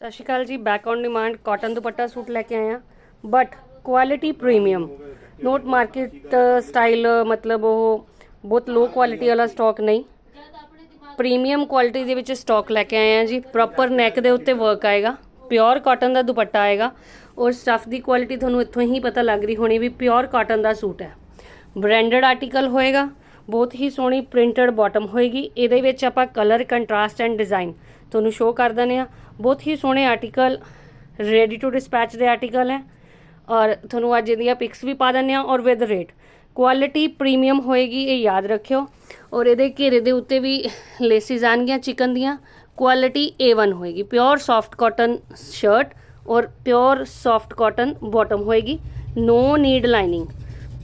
ਸਤਿ ਸ਼੍ਰੀ ਅਕਾਲ ਜੀ back on demand cotton dupatta suit ਲੈ ਕੇ ਆਇਆ but quality premium not market style ਮਤਲਬ ਉਹ ਬਹੁਤ ਲੋ ਕੁਆਲਿਟੀ ਵਾਲਾ ਸਟਾਕ ਨਹੀਂ। ਪ੍ਰੀਮੀਅਮ ਕੁਆਲਿਟੀ ਦੇ ਵਿੱਚ ਸਟਾਕ ਲੈ ਕੇ ਆਏ ਆ ਜੀ। ਪ੍ਰੋਪਰ ਨੈਕ ਦੇ ਉੱਤੇ ਵਰਕ ਆਏਗਾ ਪਿਓਰ ਕਾਟਨ ਦਾ ਦੁਪੱਟਾ ਆਏਗਾ। ਔਰ ਸਟਫ ਦੀ ਕੁਆਲਿਟੀ ਤੁਹਾਨੂੰ ਇੱਥੋਂ ਹੀ ਪਤਾ ਲੱਗ ਰਹੀ ਹੋਣੀ ਵੀ ਪਿਓਰ ਕਾਟਨ ਦਾ ਸੂਟ ਹੈ। ਬ੍ਰਾਂਡਡ ਆਰਟੀਕਲ ਹੋਏਗਾ ਬਹੁਤ ਹੀ ਸੋਹਣੀ ਪ੍ਰਿੰਟਡ ਬਾਟਮ ਹੋਏਗੀ। ਇਹਦੇ ਵਿੱਚ ਆਪਾਂ ਕਲਰ ਕੰਟਰਾਸਟ ਐਂਡ ਡਿਜ਼ਾਈਨ ਤੁਹਾਨੂੰ ਸ਼ੋਅ ਕਰ ਦਿੰਦੇ ਆ ਬਹੁਤ ਹੀ ਸੋਹਣੇ ਆਰਟੀਕਲ ਰੈਡੀ ਟੂ ਡਿਸਪੈਚ ਦੇ ਆਰਟੀਕਲ ਹੈ। ਔਰ ਤੁਹਾਨੂੰ ਅੱਜ ਇਹਦੀਆਂ ਪਿਕਸ ਵੀ ਪਾ ਦਿੰਦੇ ਆ ਔਰ ਵਿਦ ਰੇਟ ਕੁਆਲਿਟੀ ਪ੍ਰੀਮੀਅਮ ਹੋਏਗੀ, ਇਹ ਯਾਦ ਰੱਖਿਓ। ਔਰ ਇਹਦੇ ਘੇਰੇ ਦੇ ਉੱਤੇ ਵੀ ਲੇਸਿਸ ਆਣਗੀਆਂ ਚਿਕਨ ਦੀਆਂ। ਕੁਆਲਿਟੀ A1 ਹੋਏਗੀ। ਪਿਓਰ ਸੌਫਟ ਕਾਟਨ ਸ਼ਰਟ ਔਰ ਪਿਓਰ ਸੌਫਟ ਕਾਟਨ ਬਾਟਮ ਹੋਏਗੀ। ਨੋ ਨੀਡ ਲਾਈਨਿੰਗ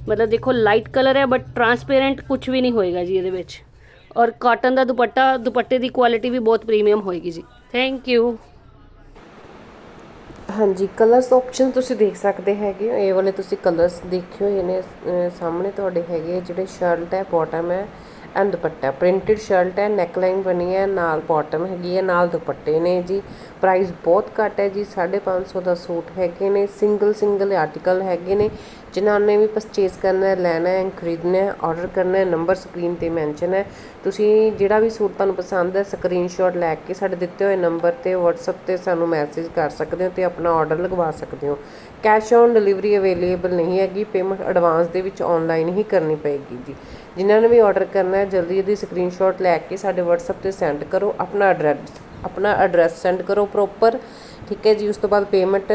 ਮਤਲਬ ਦੇਖੋ ਲਾਈਟ ਕਲਰ ਹੈ ਬਟ ਟਰਾਂਸਪੇਰੈਂਟ ਕੁਝ ਵੀ ਨਹੀਂ ਹੋਏਗਾ ਜੀ ਇਹਦੇ ਵਿੱਚ। ਔਰ ਕਾਟਨ ਦਾ ਦੁਪੱਟਾ, ਦੁਪੱਟੇ ਦੀ ਕੁਆਲਿਟੀ ਵੀ ਬਹੁਤ ਪ੍ਰੀਮੀਅਮ ਹੋਏਗੀ ਜੀ। ਥੈਂਕ ਯੂ ਹਾਂਜੀ ਕਲਰਸ ਆਪਸ਼ਨ ਤੁਸੀਂ ਦੇਖ ਸਕਦੇ ਹੈਗੇ ਹੋ। ਇਹ ਵਾਲੇ ਤੁਸੀਂ ਕਲਰਸ ਦੇਖਿਓ, ਇਹਨੇ ਸਾਹਮਣੇ ਤੁਹਾਡੇ ਹੈਗੇ ਜਿਹੜੇ ਸ਼ਰਟ ਹੈ ਬਾਟਮ ਹੈ। ਐਂਡ ਦੁਪੱਟਾ। ਪ੍ਰਿੰਟਡ ਸ਼ਰਟ ਹੈ ਨੈਕਲਾਈਨ ਬਣੀ ਹੈ, ਨਾਲ ਬਾਟਮ ਹੈਗੀ ਹੈ, ਨਾਲ ਦੁਪੱਟੇ ਨੇ ਜੀ। ਪ੍ਰਾਈਸ ਬਹੁਤ ਘੱਟ ਹੈ ਜੀ 550 ਦਾ ਸੂਟ ਹੈਗੇ ਨੇ ਸਿੰਗਲ ਸਿੰਗਲ ਆਰਟੀਕਲ ਹੈਗੇ ਨੇ। ਜਿਨ੍ਹਾਂ ਨੇ ਵੀ ਪਰਚੇਸ ਕਰਨਾ ਹੈ, ਲੈਣਾ ਹੈ, ਖਰੀਦਣਾ ਹੈ ਆਰਡਰ ਕਰਨਾ ਹੈ ਨੰਬਰ ਸਕਰੀਨ ਤੇ ਮੈਂਸ਼ਨ ਹੈ। ਤੁਸੀਂ ਜਿਹੜਾ ਵੀ ਸੂਟ ਤੁਹਾਨੂੰ ਪਸੰਦ ਹੈ ਸਕਰੀਨਸ਼ਾਟ ਲੈ ਕੇ ਸਾਡੇ ਦਿੱਤੇ ਹੋਏ ਨੰਬਰ ਤੇ WhatsApp ਤੇ ਸਾਨੂੰ ਮੈਸੇਜ ਕਰ ਸਕਦੇ ਹੋ ਤੇ ਆਪਣਾ ਆਰਡਰ ਲਗਵਾ ਸਕਦੇ ਹੋ। ਕੈਸ਼ ਔਨ ਡਿਲੀਵਰੀ ਅਵੇਲੇਬਲ ਨਹੀਂ ਹੈਗੀ ਪੇਮੈਂਟ ਐਡਵਾਂਸ ਦੇ ਵਿੱਚ ਆਨਲਾਈਨ ਹੀ ਕਰਨੀ ਪਏਗੀ ਜੀ। ਜਿਨ੍ਹਾਂ ਨੇ ਵੀ ਆਰਡਰ ਕਰਨਾ ਹੈ ਜਲਦੀ ਜਲਦੀ ਸਕਰੀਨਸ਼ਾਟ ਲੈ ਕੇ ਸਾਡੇ WhatsApp ਤੇ ਸੈਂਡ ਕਰੋ, ਆਪਣਾ ਐਡਰੈਸ ਆਪਣਾ ਐਡਰੈਸ ਸੈਂਡ ਕਰੋ ਪ੍ਰੋਪਰ ਠੀਕ ਹੈ ਜੀ? ਉਸ ਤੋਂ ਬਾਅਦ ਪੇਮੈਂਟ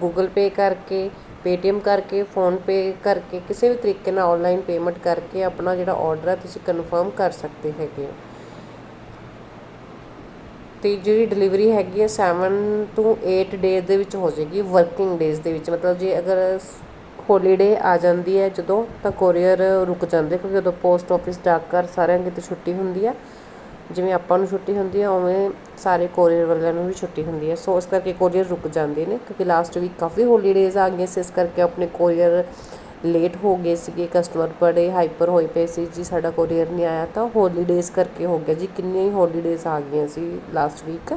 ਗੂਗਲ ਪੇ ਕਰਕੇ ਪੇਟੀਐਮ ਕਰਕੇ ਫੋਨ ਪੇ ਕਰਕੇ, ਕਿਸੇ ਵੀ ਤਰੀਕੇ ਨਾਲ ਆਨਲਾਈਨ ਪੇਮੈਂਟ ਕਰਕੇ ਆਪਣਾ ਜਿਹੜਾ ਆਰਡਰ ਹੈ, ਤੁਸੀਂ ਕਨਫਰਮ ਕਰ ਸਕਦੇ ਹੈਗੇ ਹੋ। ਤੇ ਜਿਹੜੀ ਡਿਲੀਵਰੀ ਹੈਗੀ ਹੈ 7 ਤੋਂ 8 ਡੇਜ਼ ਦੇ ਵਿੱਚ ਹੋ ਜਾਏਗੀ ਵਰਕਿੰਗ ਡੇਜ਼ ਦੇ ਵਿੱਚ। ਮਤਲਬ ਜੇ ਅਗਰ ਹੋਲੀਡੇ ਆ ਜਾਂਦੀ ਹੈ, ਜਦੋਂ ਤਾਂ ਕੋਰੀਅਰ ਰੁਕ ਜਾਂਦੇ, ਕਿਉਂਕਿ ਉਦੋਂ ਪੋਸਟ ਆਫਿਸ ਡਾਕਘਰ ਸਾਰਿਆਂ ਕਿਤੇ ਛੁੱਟੀ ਹੁੰਦੀ ਹੈ। ਜਿਵੇਂ ਆਪਾਂ ਨੂੰ ਛੁੱਟੀ ਹੁੰਦੀ ਹੈ, ਉਵੇਂ ਸਾਰੇ ਕੋਰੀਅਰ ਵਾਲਿਆਂ ਨੂੰ ਵੀ ਛੁੱਟੀ ਹੁੰਦੀ ਹੈ। ਸੋ ਇਸ ਕਰਕੇ ਕੋਰੀਅਰ ਰੁਕ ਜਾਂਦੇ ਨੇ, ਕਿਉਂਕਿ ਲਾਸਟ ਵੀਕ ਕਾਫੀ ਹੋਲੀਡੇਜ਼ ਆ ਗਈਆਂ ਸੀ, ਇਸ ਕਰਕੇ ਆਪਣੇ ਕੋਰੀਅਰ ਲੇਟ ਹੋ ਗਏ ਸੀਗੇ ਕਸਟਮਰ ਬੜੇ ਹਾਈਪਰ ਹੋਏ ਪਏ ਸੀ, ਜੀ ਸਾਡਾ ਕੋਰੀਅਰ ਨਹੀਂ ਆਇਆ ਤਾਂ ਹੋਲੀਡੇਜ਼ ਕਰਕੇ ਹੋ ਗਿਆ ਜੀ, ਕਿੰਨੀਆਂ ਹੀ ਹੌਲੀਡੇਜ਼ ਆ ਗਈਆਂ ਸੀ ਲਾਸਟ ਵੀਕ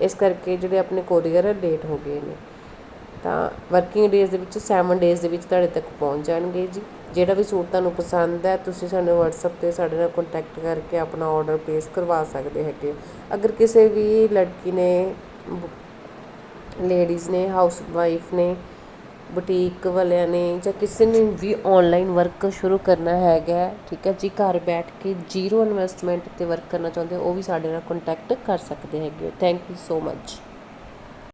ਇਸ ਕਰਕੇ ਜਿਹੜੇ ਆਪਣੇ ਕੋਰੀਅਰ ਲੇਟ ਹੋ ਗਏ ਨੇ। ਤਾਂ ਵਰਕਿੰਗ ਡੇਜ਼ ਦੇ ਵਿੱਚ ਸੈਵਨ ਡੇਜ਼ ਦੇ ਵਿੱਚ ਤੁਹਾਡੇ ਤੱਕ ਪਹੁੰਚ ਜਾਣਗੇ ਜੀ। ਜਿਹੜਾ ਵੀ ਸੂਟ ਤੁਹਾਨੂੰ ਪਸੰਦ ਹੈ, ਤੁਸੀਂ ਸਾਨੂੰ WhatsApp ਤੇ ਸਾਡੇ ਨਾਲ ਕੰਟੈਕਟ ਕਰਕੇ ਆਪਣਾ ਆਰਡਰ ਪਲੇਸ ਕਰਵਾ ਸਕਦੇ ਹੈਗੇ ਅਗਰ ਕਿਸੇ ਵੀ ਲੜਕੀ ਨੇ ਲੇਡੀਜ਼ ਨੇ ਹਾਊਸ ਵਾਈਫ ਨੇ ਬੁਟੀਕ ਵਾਲਿਆਂ ਨੇ ਜਾਂ ਕਿਸੇ ਨੇ ਵੀ ਆਨਲਾਈਨ ਵਰਕ ਸ਼ੁਰੂ ਕਰਨਾ ਹੈਗਾ ਠੀਕ ਹੈ ਜੀ, ਘਰ ਬੈਠ ਕੇ ਜ਼ੀਰੋ ਇਨਵੈਸਟਮੈਂਟ ਤੇ ਵਰਕ ਕਰਨਾ ਚਾਹੁੰਦੇ ਹੋ, ਉਹ ਵੀ ਸਾਡੇ ਨਾਲ ਕੰਟੈਕਟ ਕਰ ਸਕਦੇ ਹੈਗੇ ਥੈਂਕ ਯੂ ਸੋ ਮੱਚ